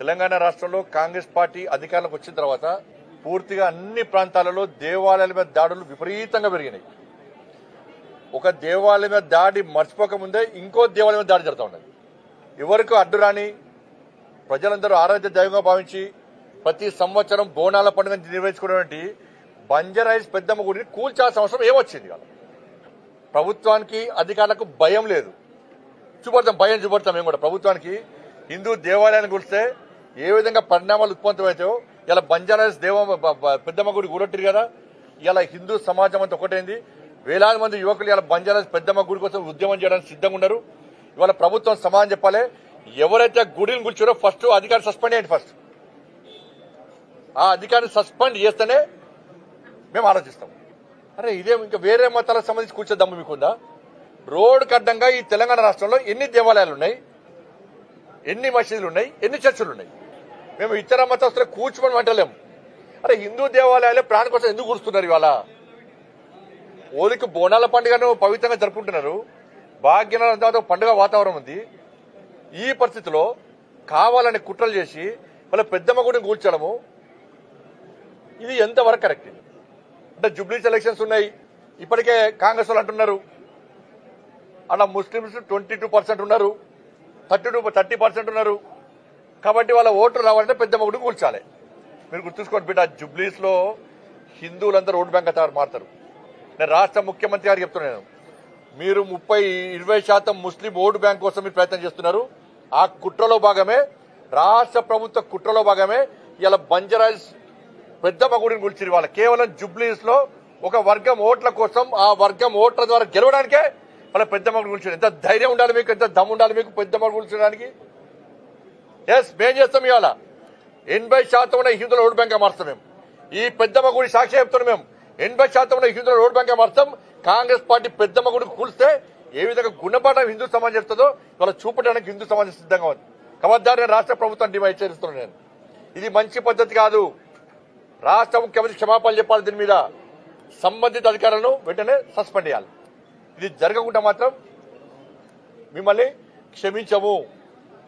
తెలంగాణ రాష్ట్రంలో కాంగ్రెస్ పార్టీ అధికారంలోకి వచ్చిన తర్వాత పూర్తిగా అన్ని ప్రాంతాలలో దేవాలయాల మీద దాడులు విపరీతంగా పెరిగినాయి. ఒక దేవాలయం మీద దాడి మర్చిపోకముందే ఇంకో దేవాలయం మీద దాడి జరుగుతూ ఉన్నది. ఎవరికి అడ్డు రాని ప్రజలందరూ ఆరాధ్య దైవంగా భావించి ప్రతి సంవత్సరం బోనాల పండుగ నిర్వహించుకునేటువంటి బంజరైజ్ పెద్దమ్మ గుడిని కూల్చాల్సిన అవసరం ఏమొచ్చింది ఇవాళ? ప్రభుత్వానికి అధికారులకు భయం లేదు. చూపడతాం భయం చూపడతాం మేము కూడా. ప్రభుత్వానికి హిందూ దేవాలయాన్ని కూలిస్తే ఏ విధంగా పరిణామాలు ఉత్పన్నమవుతాయో ఇలా బంజారాస్ దేవ పెద్దమ్మ గుడి కూడొట్టిరు కదా ఇలా హిందూ సమాజం అంతా ఒకటైంది. వేలాది మంది యువకులు ఇలా బంజారాస్ పెద్దమ్మ గుడి కోసం ఉద్యమం చేయడానికి సిద్ధంగా ఉన్నారు. ఇవాళ ప్రభుత్వం సమాధానం చెప్పాలి. ఎవరైతే గుడిని కూర్చారో ఫస్ట్ అధికారి సస్పెండ్ చేయండి ఫస్ట్. ఆ అధికారిని సస్పెండ్ చేస్తేనే మేము ఆలోచిస్తాం. అరే ఇదే ఇంకా వేరే మతాలకు సంబంధించి కూర్చో దమ్ము మీకుందా రోడ్డు అడ్డంగా ఈ తెలంగాణ రాష్ట్రంలో ఎన్ని దేవాలయాలు ఉన్నాయి? ఎన్ని మసీదులు ఉన్నాయి? ఎన్ని చర్చలు ఉన్నాయి? మేము ఇతర మతస్థులు కూర్చుమని అంటలేము అరే హిందూ దేవాలయాలు ప్రాణ కోసం ఎందుకు కూర్చున్నారు ఇవాళ? ఓలికి బోనాల పండుగను పవిత్రంగా జరుపుకుంటున్నారు. భాగ్యనగరం తర్వాత పండుగ వాతావరణం ఉంది. ఈ పరిస్థితిలో కావాలని కుట్రలు చేసి వాళ్ళ పెద్దమ్మ గుడిని కూల్చడము ఇది ఎంతవరకు కరెక్ట్? అంటే జుబ్లీస్ ఎలక్షన్స్ ఉన్నాయి. ఇప్పటికే కాంగ్రెస్ వాళ్ళు అంటున్నారు. అలా ముస్లిమ్స్ ట్వంటీ టూ పర్సెంట్ ఉన్నారు. థర్టీ టూ థర్టీ పర్సెంట్ ఉన్నారు. కాబట్టి వాళ్ళ ఓట్లు రావాలంటే పెద్ద గుడిని కూల్చాలి. మీరు గుర్తుంచుకోండి బిడ్డ జుబ్లీస్లో హిందువులందరూ ఓటు బ్యాంక్ అవుతారు మారుతారు. నేను రాష్ట్ర ముఖ్యమంత్రి గారు చెప్తున్నాను మీరు ముప్పై ఇరవై శాతం ముస్లిం ఓటు బ్యాంక్ కోసం మీరు ప్రయత్నం చేస్తున్నారు. ఆ కుట్రలో భాగమే రాష్ట్ర ప్రభుత్వ కుట్రలో భాగమే ఇలా బంజరాజ్ పెద్దమ్మ గుడిని కూల్చిరు వాళ్ళ కేవలం జుబ్లీస్లో ఒక వర్గం ఓట్ల కోసం ఆ వర్గం ఓట్ల ద్వారా గెలవడానికే వాళ్ళ పెద్ద గుడిని కూల్చారు ఎంత ధైర్యం ఉండాలి మీకు ఎంత దమ్ము ఉండాలి మీకు పెద్దమ్మ కూల్చడానికి? ఎస్ మేం చేస్తాం ఇవాళ. ఎనభై శాతం ఉన్న హిందువుల ఓటు బ్యాంక్ మారుస్తాం మేము ఈ పెద్దమ్మ గుడి సాక్షి చెప్తున్నాం మేము ఎనభై శాతం ఉన్న హిందువుల ఓటు బ్యాంక్ మారుస్తాం. కాంగ్రెస్ పార్టీ పెద్దమ్మ గుడి కూలిస్తే ఏ విధంగా గుణపాఠం హిందూ సమాజం చెప్తుందో వాళ్ళ చూపడానికి హిందూ సమాజం సిద్ధంగా ఉంది. కబద్దారు నేను రాష్ట్ర ప్రభుత్వం డిమా హెచ్చరిస్తున్నాను నేను. ఇది మంచి పద్ధతి కాదు. రాష్ట్ర ముఖ్యమంత్రి క్షమాపణలు చెప్పాలి దీని మీద. సంబంధిత అధికారులను వెంటనే సస్పెండ్ చేయాలి. ఇది జరగకుండా మాత్రం మిమ్మల్ని క్షమించము.